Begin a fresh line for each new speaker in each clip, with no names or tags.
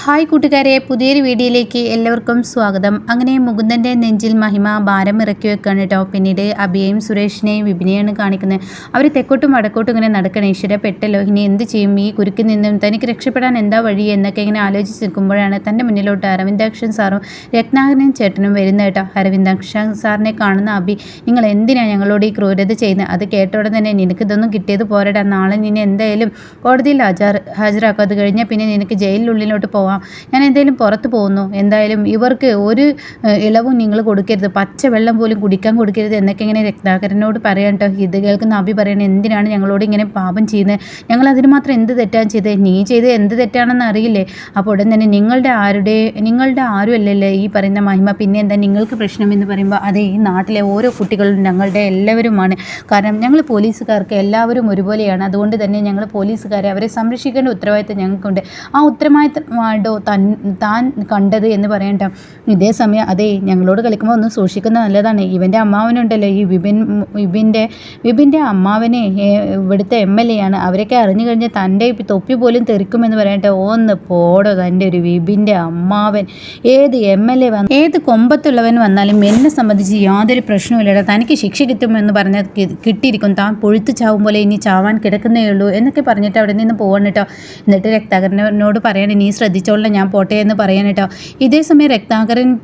Hi കൂട്ടുകാരെ പുതിയൊരു വീഡിയോയിലേക്ക് എല്ലാവർക്കും സ്വാഗതം. അങ്ങനെ മുകുന്ദന്റെ നെഞ്ചിൽ മഹിമ ഭാരം ഇറക്കി വെക്കുകയാണ് കേട്ടോ പിന്നീട് അഭിയെയും സുരേഷിനെയും വിപിനെയാണ് കാണിക്കുന്നത്. അവർ തെക്കോട്ടും വടക്കോട്ടും ഇങ്ങനെ നടക്കണം. ഈശ്വര പെട്ടല്ലോ ഇനി എന്ത് ചെയ്യും? ഈ കുരുക്കിൽ നിന്നും തനിക്ക് രക്ഷപ്പെടാൻ എന്താ വഴി? എന്നൊക്കെ ഇങ്ങനെ ആലോചിച്ച് നിൽക്കുമ്പോഴാണ് തന്റെ മുന്നിലോട്ട് അരവിന്ദാക്ഷൻ സാറും രത്നാകരനും ചേട്ടനും വരുന്നത് കേട്ടോ. അരവിന്ദാക്ഷൻ സാറിനെ കാണുന്ന അഭി നിങ്ങൾ എന്തിനാണ് ഞങ്ങളോട് ഈ ക്രൂരത ചെയ്യുന്നത്? അത് കേട്ടോടെ തന്നെ നിനക്ക് ഇതൊന്നും കിട്ടിയത് പോരടാ. നാളെ നിന്നെ എന്തായാലും കോടതിയിൽ ഹാജർ ഹാജരാക്കും. അത് കഴിഞ്ഞാൽ പിന്നെ നിനക്ക് ജയിലിനുള്ളിലോട്ട് പോവാം. ഞാൻ എന്തായാലും പുറത്ത് പോകുന്നു. എന്തായാലും ഇവർക്ക് ഒരു ഇളവും നിങ്ങൾ കൊടുക്കരുത്. പച്ച വെള്ളം പോലും കുടിക്കാൻ കൊടുക്കരുത് എന്നൊക്കെ ഇങ്ങനെ രത്നാകരനോട് പറയാട്ടോ കേട്ടോ ഇത് കേൾക്കുന്ന അഭി പറയണത് എന്തിനാണ് ഞങ്ങളോട് ഇങ്ങനെ പാപം ചെയ്യുന്നത് ഞങ്ങൾ അതിന് മാത്രം എന്ത് തെറ്റാണ് ചെയ്തത് നീ ചെയ്ത് എന്ത് തെറ്റാണെന്ന് അറിയില്ലേ? അപ്പോൾ ഉടൻ തന്നെ നിങ്ങളുടെ ആരുടെ നിങ്ങളുടെ ആരും അല്ലല്ലേ ഈ പറയുന്ന മഹിമ. പിന്നെ എന്താ നിങ്ങൾക്ക് പ്രശ്നം എന്ന് പറയുമ്പോൾ അതെ ഈ നാട്ടിലെ ഓരോ കുട്ടികളും ഞങ്ങളുടെ എല്ലാവരുമാണ്. കാരണം ഞങ്ങൾ പോലീസുകാർക്ക് എല്ലാവരും ഒരുപോലെയാണ്. അതുകൊണ്ട് തന്നെ ഞങ്ങൾ പോലീസുകാരെ അവരെ സംരക്ഷിക്കേണ്ട ഉത്തരവാദിത്തം ഞങ്ങൾക്കുണ്ട്. ആ ഉത്തരവാദിത്തം ആണോ തൻ താൻ കണ്ടത് എന്ന് പറയണ്ട ഇതേ സമയം അതെ ഞങ്ങളോട് കളിക്കുമ്പോൾ ഒന്ന് സൂക്ഷിക്കുന്നത് നല്ലതാണ്. ഇവന്റെ അമ്മാവനുണ്ടല്ലോ ഈ വിപിൻ വിപിന്റെ വിപിന്റെ അമ്മാവനെ ഇവിടുത്തെ എം എൽ എ ആണ്. അവരൊക്കെ അറിഞ്ഞു കഴിഞ്ഞാൽ തന്റെ തൊപ്പി പോലും തെറിക്കുമെന്ന് പറയട്ടെ ഒന്ന് പോടോ തന്റെ ഒരു വിപിന്റെ അമ്മാവൻ. ഏത് എം എൽ എ വന്ന ഏത് കൊമ്പത്തുള്ളവൻ വന്നാലും എന്നെ സംബന്ധിച്ച് യാതൊരു പ്രശ്നവുമില്ലടാ തനിക്ക് ശിക്ഷ കിട്ടുമെന്ന് പറഞ്ഞാൽ കിട്ടിയിരിക്കും. താൻ പൊഴുത്തു ചാവും പോലെ ഇനി ചാവാൻ കിടക്കുന്നേ ഉള്ളൂ എന്നൊക്കെ പറഞ്ഞിട്ട് അവിടെ നിന്ന് പോകണം കേട്ടോ എന്നിട്ട് രക്താകരനോട് പറയണേ നീ ശ്രദ്ധിച്ചോളാം ഞാൻ പോട്ടെ എന്ന് പറയാൻ കേട്ടോ. ഇതേ സമയം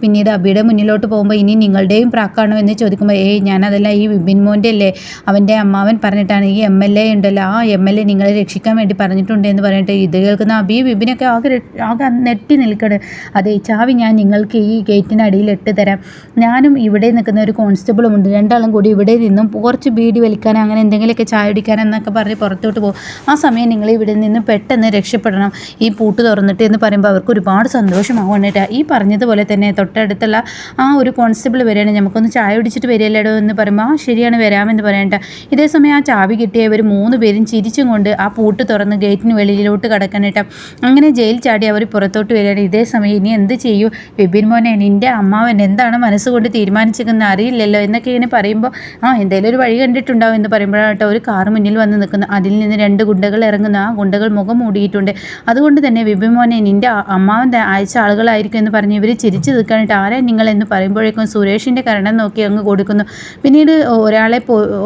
പിന്നീട് അബിയുടെ മുന്നിലോട്ട് പോകുമ്പോൾ ഇനി നിങ്ങളുടെയും പ്രാക്കാണോ എന്ന് ചോദിക്കുമ്പോൾ ഏയ് ഞാനതല്ല ഈ വിപിൻ മോന്റെ അല്ലേ? അവന്റെ അമ്മാവൻ പറഞ്ഞിട്ടാണ് ഈ എം എൽ എ ഉണ്ടല്ലോ. ആ എം എൽ എ നിങ്ങളെ രക്ഷിക്കാൻ വേണ്ടി പറഞ്ഞിട്ടുണ്ട് എന്ന് പറഞ്ഞിട്ട് ഇത് കേൾക്കുന്ന അബി വിപിനൊക്കെ ആകെ ആകെ നെട്ടി നിൽക്കണ്. അതെ ചാവി ഞാൻ നിങ്ങൾക്ക് ഈ ഗേറ്റിനടിയിൽ ഇട്ട് തരാം. ഞാനും ഇവിടെ നിൽക്കുന്ന ഒരു കോൺസ്റ്റബിളും ഉണ്ട്. രണ്ടാളും കൂടി ഇവിടെ നിന്നും കുറച്ച് ബീഡി വലിക്കാൻ അങ്ങനെ എന്തെങ്കിലുമൊക്കെ ചായ അടിക്കാൻ എന്നൊക്കെ പറഞ്ഞ് പുറത്തോട്ട് പോകും. ആ സമയം നിങ്ങൾ ഇവിടെ നിന്ന് പെട്ടെന്ന് രക്ഷപ്പെടണം. ഈ പൂട്ട് തുറന്നിട്ട് എന്ന് പറയുമ്പോൾ അവർക്ക് ഒരുപാട് സന്തോഷമാവും ഈ പറഞ്ഞതുപോലെ തന്നെ തൊട്ടടുത്തുള്ള ആ ഒരു കോൺസ്റ്റബിൾ വരികയാണ് നമുക്കൊന്ന് ചായ പിടിച്ചിട്ട് വരികയല്ലേടോ എന്ന് പറയുമ്പോൾ ആ ശരിയാണ് വരാമെന്ന് പറയണ്ട. ഇതേ സമയം ആ ചാവി കിട്ടിയ ഇവർ മൂന്ന് പേരും ചിരിച്ചും കൊണ്ട് ആ പൂട്ട് തുറന്ന് ഗേറ്റിന് വെളിയിലോട്ട് കിടക്കാനായിട്ട് അങ്ങനെ ജയിൽ ചാടി അവർ പുറത്തോട്ട് വരികയാണ്. ഇതേ സമയം ഇനി എന്ത് ചെയ്യൂ? വിപിൻ മോനെ നിന്റെ അമ്മാവൻ എന്താണ് മനസ്സുകൊണ്ട് തീരുമാനിച്ചിരിക്കുന്നത് അറിയില്ലല്ലോ എന്നൊക്കെ ഇങ്ങനെ പറയുമ്പോൾ ആ എന്തെങ്കിലും ഒരു വഴി കണ്ടിട്ടുണ്ടാവും എന്ന് പറയുമ്പോഴാട്ടോ ഒരു കാർ മുന്നിൽ വന്ന് നിൽക്കുന്നു അതിൽ നിന്ന് രണ്ട് ഗുണ്ടകൾ ഇറങ്ങുന്നു. ആ ഗുണ്ടകൾ മുഖം മൂടിയിട്ടുണ്ട്. അതുകൊണ്ട് തന്നെ വിപിൻ മോനെ നിന്റെ അമ്മാവൻ അയച്ച ആളുകളായിരിക്കും എന്ന് പറഞ്ഞ് ഇവർ ചിരിച്ചു നിൽക്കാനായിട്ട് നിങ്ങൾ എന്ന് പറയുമ്പോഴേക്കും സുരേഷിന്റെ കരണം നോക്കി അങ്ങ് കൊടുക്കുന്നു. പിന്നീട് ഒരാളെ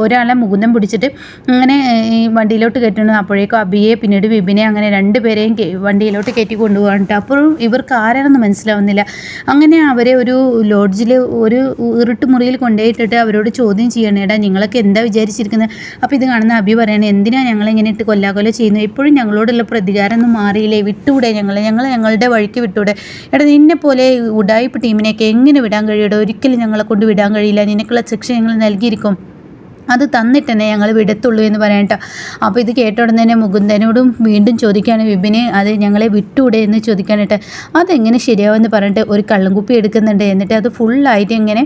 ഒരാളെ മുകുന്ദം പിടിച്ചിട്ട് അങ്ങനെ ഈ വണ്ടിയിലോട്ട് കയറ്റുന്നു അപ്പോഴേക്കും അബിയെ പിന്നീട് വിപിനെ അങ്ങനെ രണ്ട് പേരെയും വണ്ടിയിലോട്ട് കയറ്റി കൊണ്ടുപോകാനിട്ട് അപ്പോഴും ഇവർക്ക് ആരാണെന്ന് മനസ്സിലാവുന്നില്ല. അങ്ങനെ അവരെ ഒരു ലോഡ്ജിൽ ഒരു ഇരുട്ട് മുറിയിൽ കൊണ്ടുപോയിട്ടിട്ട് അവരോട് ചോദ്യം ചെയ്യണം ഏടാ നിങ്ങളൊക്കെ എന്താ വിചാരിച്ചിരിക്കുന്നത് അപ്പോൾ ഇത് കാണുന്ന അബി പറയണേ എന്തിനാണ് ഞങ്ങളിങ്ങനെ ഇട്ട് കൊല്ലാകൊല ചെയ്യുന്നു? എപ്പോഴും ഞങ്ങളോടുള്ള പ്രതികാരം ഒന്നും മാറിയില്ലേ? വിട്ടുകൂടെ ഞങ്ങൾ ഞങ്ങൾ ഞങ്ങളുടെ വഴിക്ക് വിട്ടൂടെ. എടാ നിന്നെ പോലെ ഉടായ്പ ടീമിനെയൊക്കെ എങ്ങനെ വിടാൻ കഴിയടോ ഒരിക്കലും ഞങ്ങളെ കൊണ്ട് വിടാൻ കഴിയില്ല. നിനക്കുള്ള ശിക്ഷ ഞങ്ങൾ നൽകിയിരിക്കും. അത് തന്നിട്ട് തന്നെ ഞങ്ങൾ വിടത്തുള്ളൂ എന്ന് പറയണ്ട അപ്പോൾ ഇത് കേട്ട ഉടനെ തന്നെ മുകുന്ദനോടും വീണ്ടും ചോദിക്കുകയാണ് വിപിനെ അത് ഞങ്ങളെ വിട്ടൂടെ? എന്ന് ചോദിക്കാനായിട്ട് അതെങ്ങനെ ശരിയാവുമെന്ന് പറഞ്ഞിട്ട് ഒരു കള്ളുംകുപ്പി എടുക്കുന്നുണ്ട്. എന്നിട്ട് അത് ഫുള്ളായിട്ട് ഇങ്ങനെ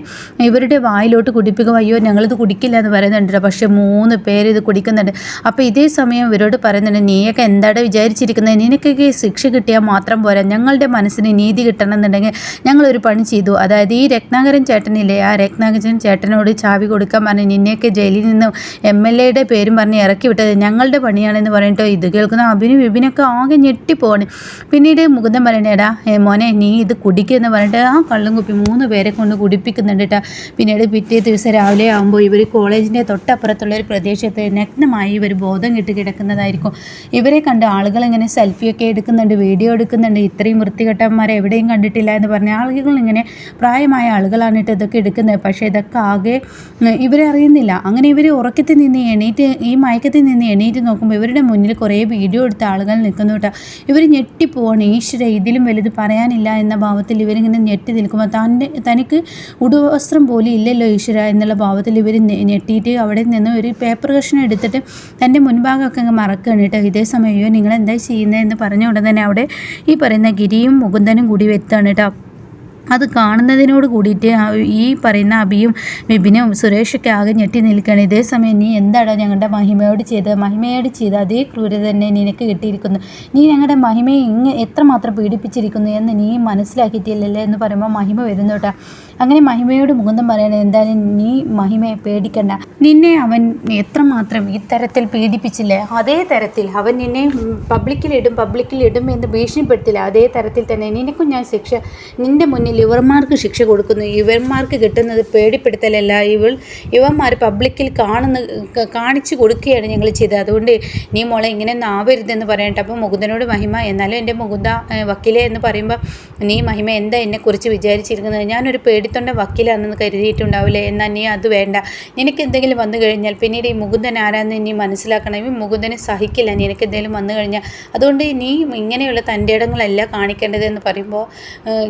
ഇവരുടെ വായിലോട്ട് കുടിപ്പിക്കും അയ്യോ ഞങ്ങളിത് കുടിക്കില്ല എന്ന് പറയുന്നുണ്ട് പക്ഷേ മൂന്ന് പേര് ഇത് കുടിക്കുന്നുണ്ട്. അപ്പോൾ ഇതേ സമയം ഇവരോട് പറയുന്നുണ്ട് നീയൊക്കെ എന്താണ് വിചാരിച്ചിരിക്കുന്നത് നിനക്കൊക്കെ ശിക്ഷ കിട്ടിയാൽ മാത്രം പോരാ. ഞങ്ങളുടെ മനസ്സിന് നീതി കിട്ടണമെന്നുണ്ടെങ്കിൽ ഞങ്ങളൊരു പണി ചെയ്തു. അതായത് ഈ രത്നാകരൻ ചേട്ടനില്ലേ ആ രത്നാകരൻ ചേട്ടനോട് ചാവി കൊടുക്കാൻ പറഞ്ഞ് നിന്നെയൊക്കെ ജയിലിൽ നിന്നും എം എൽ എയുടെ പേരും പറഞ്ഞ് ഇറക്കി വിട്ടത് ഞങ്ങളുടെ പണിയാണെന്ന് പറഞ്ഞിട്ട് ഇത് കേൾക്കുന്ന അഭിനു വിപിനൊക്കെ ആകെ ഞെട്ടിപ്പോണ്. പിന്നീട് മുകുന്ദൻ പറയണേടാ മോനെ നീ ഇത് കുടിക്കുമെന്ന് പറഞ്ഞിട്ട് ആ കള്ളും കുപ്പി മൂന്ന് പേരെ കൊണ്ട് കുടിപ്പിക്കുന്നുണ്ട് കേട്ടോ പിന്നീട് പിറ്റേ ദിവസം രാവിലെ ആകുമ്പോൾ ഇവർ കോളേജിന്റെ തൊട്ടപ്പുറത്തുള്ള ഒരു പ്രദേശത്ത് നഗ്നമായി ഇവർ ബോധം കിട്ടി കിടക്കുന്നതായിരിക്കും. ഇവരെ കണ്ട് ആളുകൾ ഇങ്ങനെ സെൽഫിയൊക്കെ എടുക്കുന്നുണ്ട് വീഡിയോ എടുക്കുന്നുണ്ട്. ഇത്രയും വൃത്തികെട്ടന്മാരെ എവിടെയും കണ്ടിട്ടില്ല എന്ന് പറഞ്ഞ ആളുകൾ ഇങ്ങനെ പ്രായമായ ആളുകളാണ് ഇതൊക്കെ എടുക്കുന്നത്. പക്ഷേ ഇതൊക്കെ ആകെ ഇവരെ അറിയുന്നില്ല. അങ്ങനെ ഇവർ ഉറക്കത്തിൽ നിന്ന് എണീറ്റ് ഈ മയക്കത്തിൽ നിന്ന് എണീറ്റ് നോക്കുമ്പോൾ ഇവരുടെ മുന്നിൽ കുറേ വീഡിയോ എടുത്ത ആളുകൾ നിൽക്കുന്നു കേട്ടോ. ഇവർ ഞെട്ടിപ്പോവാണ്. ഈശ്വര ഇതിലും വലുത് പറയാനില്ല എന്ന ഭാവത്തിൽ ഇവരിങ്ങനെ ഞെട്ടി നിൽക്കുമ്പോൾ തന്റെ തനിക്ക് ഉടുവസ്ത്രം പോലും ഇല്ലല്ലോ ഈശ്വര എന്നുള്ള ഭാവത്തിൽ ഇവർ ഞെട്ടിയിട്ട് അവിടെ നിന്ന് ഒരു പേപ്പർ കഷ്ണം എടുത്തിട്ട് തന്റെ മുൻഭാഗമൊക്കെ അങ്ങ് മറക്കുകയാണ് കേട്ടോ. ഇതേ സമയം നിങ്ങൾ എന്താ ചെയ്യുന്നത് എന്ന് പറഞ്ഞ ഉടൻ തന്നെ അവിടെ ഈ പറയുന്ന ഗിരിയും മുകുന്ദനും കൂടി വെത്താണ് കേട്ടോ. അത് കാണുന്നതിനോട് കൂടിയിട്ട് ഈ പറയുന്ന അബിയും വിപിനും സുരേഷൊക്കെ ആകെ ഞെട്ടി നിൽക്കുകയാണ്. ഇതേ സമയം നീ എന്താടാ ഞങ്ങളുടെ മഹിമയോട് ചെയ്തത്? മഹിമയോട് ചെയ്ത അതേ ക്രൂരത തന്നെ നിനക്ക് കിട്ടിയിരിക്കുന്നു. നീ ഞങ്ങളുടെ മഹിമയെ ഇങ്ങ് എത്രമാത്രം പീഡിപ്പിച്ചിരിക്കുന്നു എന്ന് നീ മനസ്സിലാക്കിയിട്ടില്ലല്ലേ എന്ന് പറയുമ്പോൾ മഹിമ വരുന്നു അങ്ങനെ മഹിമയോട് മുകുന്ദൻ പറയണത് എന്തായാലും നീ മഹിമയെ പേടിക്കണ്ട. നിന്നെ അവൻ എത്രമാത്രം ഇത്തരത്തിൽ പീഡിപ്പിച്ചില്ലേ? അതേ തരത്തിൽ അവൻ നിന്നെ പബ്ലിക്കിലിടും പബ്ലിക്കിലിടും എന്ന് ഭീഷണിപ്പെടുത്തില്ല. അതേ തരത്തിൽ തന്നെ നിനക്കും ഞാൻ ശിക്ഷ നിന്റെ മുന്നിൽ ഇവർമാർക്ക് ശിക്ഷ കൊടുക്കുന്നു. ഇവന്മാർക്ക് കിട്ടുന്നത് പേടിപ്പെടുത്തലല്ല. ഇവൾ ഇവന്മാർ പബ്ലിക്കിൽ കാണുന്ന കാണിച്ചു കൊടുക്കുകയാണ് ഞങ്ങൾ ചെയ്തത്. അതുകൊണ്ട് നീ മോളെ ഇങ്ങനെ ആവരുതെന്ന് പറയട്ടെ അപ്പോൾ മുകുന്ദനോട് മഹിമ എന്നാലും എന്റെ മുകുന്ദ വക്കീലെ എന്ന് പറയുമ്പോൾ നീ മഹിമ എന്താ എന്നെക്കുറിച്ച് വിചാരിച്ചിരിക്കുന്നത്? ഞാനൊരു പേടിത്തൊണ്ട വക്കീലാണെന്ന് കരുതിയിട്ടുണ്ടാവില്ലേ? എന്നാൽ നീ അത് വേണ്ട. നിനക്ക് എന്തെങ്കിലും വന്നു കഴിഞ്ഞാൽ പിന്നീട് ഈ മുകുന്ദൻ ആരാന്ന് നീ മനസ്സിലാക്കണം. ഈ മുകുന്ദനെ സഹിക്കില്ല. നിനക്ക് എന്തെങ്കിലും വന്നു കഴിഞ്ഞാൽ. അതുകൊണ്ട് നീ ഇങ്ങനെയുള്ള തന്റെ ഇടങ്ങളല്ല കാണിക്കേണ്ടത് എന്ന് പറയുമ്പോൾ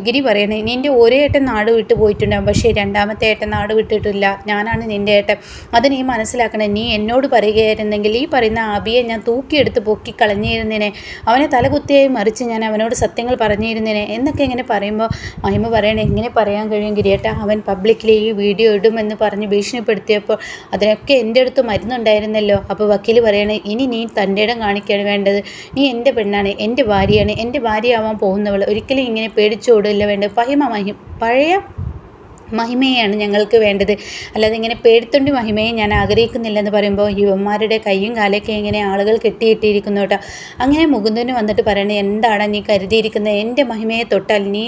ഗിരി പറയണേ നിന്റെ ഒരേ ഏട്ടൻ നാട് വിട്ടു പോയിട്ടുണ്ടാകും പക്ഷേ രണ്ടാമത്തെ ഏട്ടൻ നാട് വിട്ടിട്ടില്ല. ഞാനാണ് നിന്റെ ഏട്ടൻ. അത് നീ മനസ്സിലാക്കണം. നീ എന്നോട് പറയുകയായിരുന്നെങ്കിൽ ഈ പറയുന്ന അബിയെ ഞാൻ തൂക്കിയെടുത്ത് പൊക്കി കളഞ്ഞിരുന്നേനെ. അവനെ തലകുത്തിയായി മറിച്ച് ഞാൻ അവനോട് സത്യങ്ങൾ പറഞ്ഞിരുന്നേനെ. എന്നൊക്കെ ഇങ്ങനെ പറയുമ്പോൾ മഹിമ പറയണേ എങ്ങനെ പറയാൻ കഴിയും ഗിരിയേട്ട അവൻ പബ്ലിക്കിൽ ഈ വീഡിയോ ഇടുമെന്ന് പറഞ്ഞ് ഭീഷണിപ്പെടുത്തിയപ്പോൾ അതിനൊക്കെ എന്റെ അടുത്ത് മരുന്നുണ്ടായിരുന്നല്ലോ. അപ്പോൾ വക്കീൽ പറയണേ ഇനി നീ തന്റെ ഇടം കാണിക്കുകയാണ് വേണ്ടത്. നീ എന്റെ പെണ്ണാണ് എന്റെ ഭാര്യയാണ്. എന്റെ ഭാര്യയാവാൻ പോകുന്നവൾ. ഒരിക്കലും ഇങ്ങനെ പേടിച്ചോടില്ല വേണ്ടത്. പഹിമ മഹിം പഴയ മഹിമയാണ് ഞങ്ങൾക്ക് വേണ്ടത്. അല്ലാതെ ഇങ്ങനെ പേടിത്തൊണ്ടി മഹിമയെ ഞാൻ ആഗ്രഹിക്കുന്നില്ലെന്ന് പറയുമ്പോൾ യുവന്മാരുടെ കൈയും കാലൊക്കെ ഇങ്ങനെ ആളുകൾ കെട്ടിയിട്ടിരിക്കുന്നു കേട്ടോ. അങ്ങനെ മുകുന്ദന് വന്നിട്ട് പറയണേ എന്താണ് നീ കരുതിയിരിക്കുന്നത് എന്റെ മഹിമയെ തൊട്ടാൽ നീ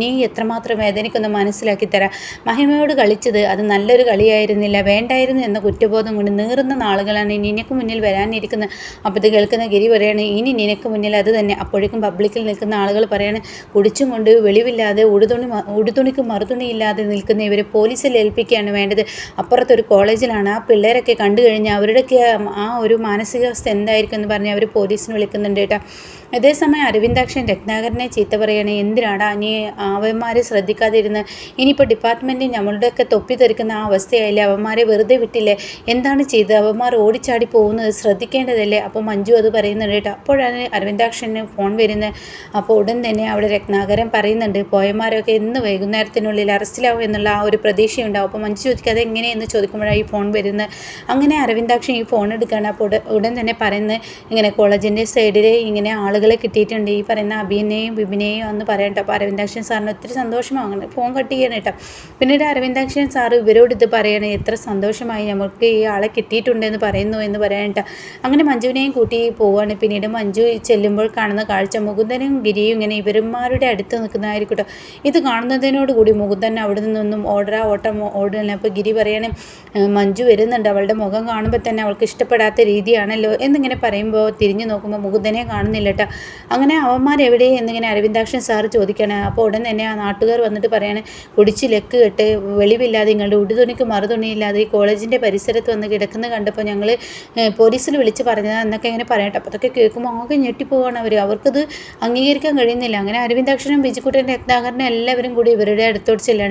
നീ എത്രമാത്രം വേദനിക്കുന്ന മനസ്സിലാക്കി തരാം. മഹിമയോട് കളിച്ചത് അത് നല്ലൊരു കളിയായിരുന്നില്ല. വേണ്ടായിരുന്നു എന്ന കുറ്റബോധം കൊണ്ട് നീറുന്ന നാളുകളാണ് നിനക്ക് മുന്നിൽ വരാനിരിക്കുന്നത്. അപ്പോൾ ഇത് കേൾക്കുന്ന ഗിരി പറയാണ് ഇനി നിനക്ക് മുന്നിൽ അത് തന്നെ. അപ്പോഴേക്കും പബ്ലിക്കിൽ നിൽക്കുന്ന ആളുകൾ പറയാണ് കുടിച്ചും കൊണ്ട് വെളിവില്ലാതെ ഉടുതുണി ഉടുതുണിക്ക് മറുതുണിയില്ലാതെ നിൽക്കുന്ന ഇവർ പോലീസിൽ ഏൽപ്പിക്കുകയാണ് വേണ്ടത്. അപ്പുറത്തൊരു കോളേജിലാണ് ആ പിള്ളേരൊക്കെ കണ്ടു കഴിഞ്ഞാൽ അവരുടെയൊക്കെ ആ ഒരു മാനസികാവസ്ഥ എന്തായിരിക്കും എന്ന് പറഞ്ഞ് അവർ പോലീസിന് വിളിക്കുന്നുണ്ട് കേട്ടോ. അതേസമയം അരവിന്ദാക്ഷൻ രത്നാകരനെ ചീത്ത പറയണേ എന്തിനാടാ നീ അവന്മാരെ ശ്രദ്ധിക്കാതിരുന്ന് ഇനിയിപ്പോൾ ഡിപ്പാർട്ട്മെന്റ് നമ്മളുടെയൊക്കെ തൊപ്പി തെറിക്കുന്ന ആ അവസ്ഥയായില്ലേ? അവന്മാരെ വെറുതെ വിട്ടില്ലേ? എന്താണ് ചെയ്തത്? അവന്മാർ ഓടിച്ചാടി പോകുന്നത് ശ്രദ്ധിക്കേണ്ടതല്ലേ? അപ്പോൾ മഞ്ജു അത് പറയുന്നുണ്ട് കേട്ടോ. അപ്പോഴാണ് അരവിന്ദാക്ഷന് ഫോൺ വരുന്നത്. അപ്പോൾ ഉടൻ തന്നെ അവിടെ രത്നാകരൻ പറയുന്നുണ്ട് പോയന്മാരൊക്കെ ഇന്ന് വൈകുന്നേരത്തിനുള്ളിൽ അറസ്റ്റിലാവും എന്നുള്ള ആ ഒരു പ്രതീക്ഷയുണ്ടാവും. അപ്പോൾ മഞ്ജു ചോദിക്കുക അതെങ്ങനെയെന്ന് ചോദിക്കുമ്പോഴാണ് ഈ ഫോൺ വരുന്നത്? അങ്ങനെ അരവിന്ദാക്ഷൻ ഈ ഫോൺ എടുക്കുകയാണ് അപ്പോൾ ഉടൻ തന്നെ പറയുന്നത് ഇങ്ങനെ കോളേജിന്റെ സൈഡിൽ ഇങ്ങനെ ആളുകളെ കിട്ടിയിട്ടുണ്ട്. ഈ പറയുന്ന അഭിനയും വിപിനെയും എന്ന് പറയട്ടെ അപ്പോൾ അരവിന്ദാക്ഷൻ സാറിന് ഒത്തിരി സന്തോഷമാണ് ഫോൺ കട്ട് ചെയ്യണം കേട്ടോ. പിന്നീട് അരവിന്ദാക്ഷൻ സാർ ഇവരോട് ഇത് പറയണേ എത്ര സന്തോഷമായി നമുക്ക് ഈ ആളെ കിട്ടിയിട്ടുണ്ടെന്ന് പറയുന്നു എന്ന് പറയട്ടെ അങ്ങനെ മഞ്ജുവിനെയും കൂട്ടി പോവുകയാണ് പിന്നീട് മഞ്ജു ചെല്ലുമ്പോൾ കാണുന്ന കാഴ്ച മുകുന്ദനും ഗിരിയും ഇങ്ങനെ ഇവരുമാരുടെ അടുത്ത് നിൽക്കുന്നതായിരിക്കട്ടോ ഇത് കാണുന്നതിനോട് കൂടി മുകുന്ദൻ അവിടെ നിന്നൊന്നും ഓർഡർ ഓട്ടം ഓടുന്നില്ല അപ്പോൾ ഗിരി പറയാണ് മഞ്ജു വരുന്നുണ്ട്. അവളുടെ മുഖം കാണുമ്പോൾ തന്നെ അവൾക്ക് ഇഷ്ടപ്പെടാത്ത രീതിയാണല്ലോ എന്നിങ്ങനെ പറയുമ്പോൾ തിരിഞ്ഞു നോക്കുമ്പോൾ മുകുന്ദനെ കാണുന്നില്ല കേട്ടോ അങ്ങനെ അവന്മാർ എവിടെ? എന്നിങ്ങനെ അരവിന്ദാക്ഷൻ സാർ ചോദിക്കണേ. അപ്പോൾ ഉടൻ തന്നെ ആ നാട്ടുകാർ വന്നിട്ട് പറയാണ് കുടിച്ച് ലെക്ക് കെട്ട് വെളിവില്ലാതെ നിങ്ങളുടെ ഉടുതുണിക്ക് മറുതുണിയില്ലാതെ ഈ കോളേജിന്റെ പരിസരത്ത് വന്ന് കിടക്കുന്ന കണ്ടപ്പോൾ ഞങ്ങൾ പോലീസിൽ വിളിച്ച് പറഞ്ഞതാണ് എന്നൊക്കെ ഇങ്ങനെ പറയട്ടെ. അപ്പോൾ അതൊക്കെ കേൾക്കുമ്പോൾ ആകെ ഞെട്ടിപ്പോവാണ് അവർ അവർക്കത് അംഗീകരിക്കാൻ കഴിയുന്നില്ല. അങ്ങനെ അരവിന്ദാക്ഷനും ബിജുക്കുട്ടൻ രത്നാകരനും എല്ലാവരും കൂടി ഇവരുടെ അടുത്തോട്ട് ചെല്ലണം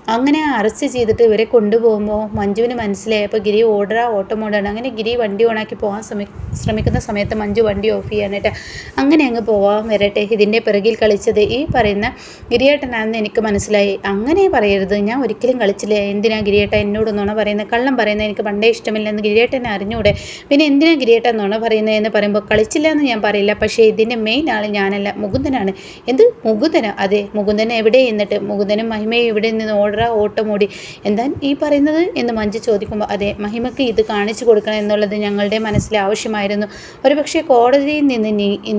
അങ്ങനെ അറസ്റ്റ് ചെയ്തിട്ട് ഇവരെ കൊണ്ടുപോകുമ്പോൾ മഞ്ജുവിന് മനസ്സിലായി അപ്പോൾ ഗിരി ഓർഡറാ ഓട്ടം ഓടാണ് അങ്ങനെ ഗിരി വണ്ടി ഓണാക്കി പോകാൻ ശ്രമി ശ്രമിക്കുന്ന സമയത്ത് മഞ്ജു വണ്ടി ഓഫ് ചെയ്യാനായിട്ട് അങ്ങനെ അങ്ങ് പോവാൻ വരട്ടെ. ഇതിന്റെ പിറകിൽ കളിച്ചത് ഈ പറയുന്ന ഗിരിയേട്ടനാണെന്ന് എനിക്ക് മനസ്സിലായി. അങ്ങനെ പറയരുത്. ഞാൻ ഒരിക്കലും കളിച്ചില്ല. എന്തിനാ ഗിരിയേട്ട എന്നോട് പറയുന്നത്? കള്ളം പറയുന്നത് എനിക്ക് പണ്ടേ ഇഷ്ടമില്ലെന്ന് ഗിരിയേട്ടനെ അറിഞ്ഞൂടെ? പിന്നെ എന്തിനാ ഗിരിയേട്ടൻ നുണ പറയുന്നത് എന്ന് പറയുമ്പോൾ കളിച്ചില്ല എന്ന് ഞാൻ പറയില്ല. പക്ഷേ ഇതിന്റെ മെയിൻ ആൾ ഞാനല്ല. മുകുന്ദനാണ്. എന്ത് മുകുന്ദന? അതെ മുകുന്ദൻ എവിടെ എന്നിട്ട് മുകുന്ദനും മഹിമയും ഇവിടെ നിന്ന് ഓർഡറാ ഓടി എന്താ ഈ പറയുന്നത്? എന്ന് മഞ്ജു ചോദിക്കുമ്പോൾ അതെ മഹിമയ്ക്ക് ഇത് കാണിച്ചു കൊടുക്കണം എന്നുള്ളത് ഞങ്ങളുടെ മനസ്സിൽ ആവശ്യമായിരുന്നു. ഒരുപക്ഷെ കോടതിയിൽ നിന്ന്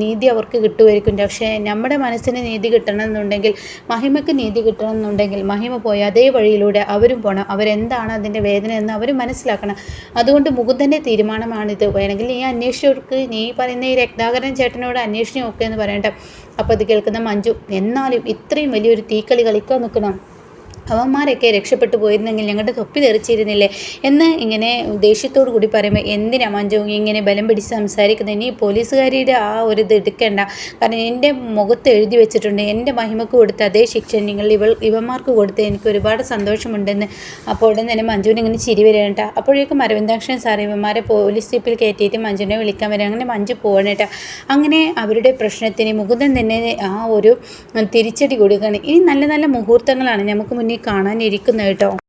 നീതി അവർക്ക് കിട്ടുമായിരിക്കും. പക്ഷേ നമ്മുടെ മനസ്സിന് നീതി കിട്ടണമെന്നുണ്ടെങ്കിൽ മഹിമയ്ക്ക് നീതി കിട്ടണമെന്നുണ്ടെങ്കിൽ മഹിമ പോയ അതേ വഴിയിലൂടെ അവരും പോകണം അവരെന്താണ് അതിന്റെ വേദന എന്ന് അവർ മനസ്സിലാക്കണം. അതുകൊണ്ട് മുകുന്ദന്റെ തീരുമാനമാണിത്. വേണമെങ്കിൽ ഈ അന്വേഷിച്ചവർക്ക് നീ പറയുന്ന ഈ രത്നാകരൻ ചേട്ടനോട് അന്വേഷണം ഒക്കെ എന്ന് പറയണ്ട. അപ്പോൾ അത് കേൾക്കുന്ന മഞ്ജു എന്നാലും ഇത്രയും വലിയൊരു തീക്കളി കളിക്കാൻ നിൽക്കണം. അവന്മാരൊക്കെ രക്ഷപ്പെട്ടു പോയിരുന്നെങ്കിൽ ഞങ്ങളുടെ തൊപ്പി തെറിച്ചിരുന്നില്ലേ? എന്ന് ഇങ്ങനെ ദേഷ്യത്തോടു കൂടി പറയുമ്പോൾ എന്തിനാ മഞ്ജു ഇങ്ങനെ ബലം പിടിച്ച് സംസാരിക്കുന്നത് ഇനി പോലീസുകാരിയുടെ ആ ഒരു ഇത് എടുക്കേണ്ട. കാരണം എന്റെ മുഖത്ത് എഴുതി വെച്ചിട്ടുണ്ട് എന്റെ മഹിമക്ക് കൊടുത്ത അതേ ശിക്ഷ നിങ്ങൾ ഇവൾ ഇവന്മാർക്ക് കൊടുത്ത് എനിക്ക് ഒരുപാട് സന്തോഷമുണ്ടെന്ന്. അപ്പോൾ ഉടൻ തന്നെ മഞ്ജുവിന് ഇങ്ങനെ ചിരി വരേണ്ട അപ്പോഴേക്കും അരവിന്ദാക്ഷൻ സാർ ഇവന്മാരെ പോലീസ് ജീപ്പിൽ കയറ്റിയിട്ട് മഞ്ജുവിനെ വിളിക്കാൻ വരാം അങ്ങനെ മഞ്ജു പോകണേട്ടാ അങ്ങനെ അവരുടെ പ്രശ്നത്തിന് മുകുന്ദൻ തന്നെ ആ ഒരു തിരിച്ചടി കൊടുക്കുകയാണ്. ഇനി നല്ല നല്ല മുഹൂർത്തങ്ങളാണ്. നമുക്ക് മുന്നിൽ കാണാനിരിക്കുന്നത് കേട്ടോ.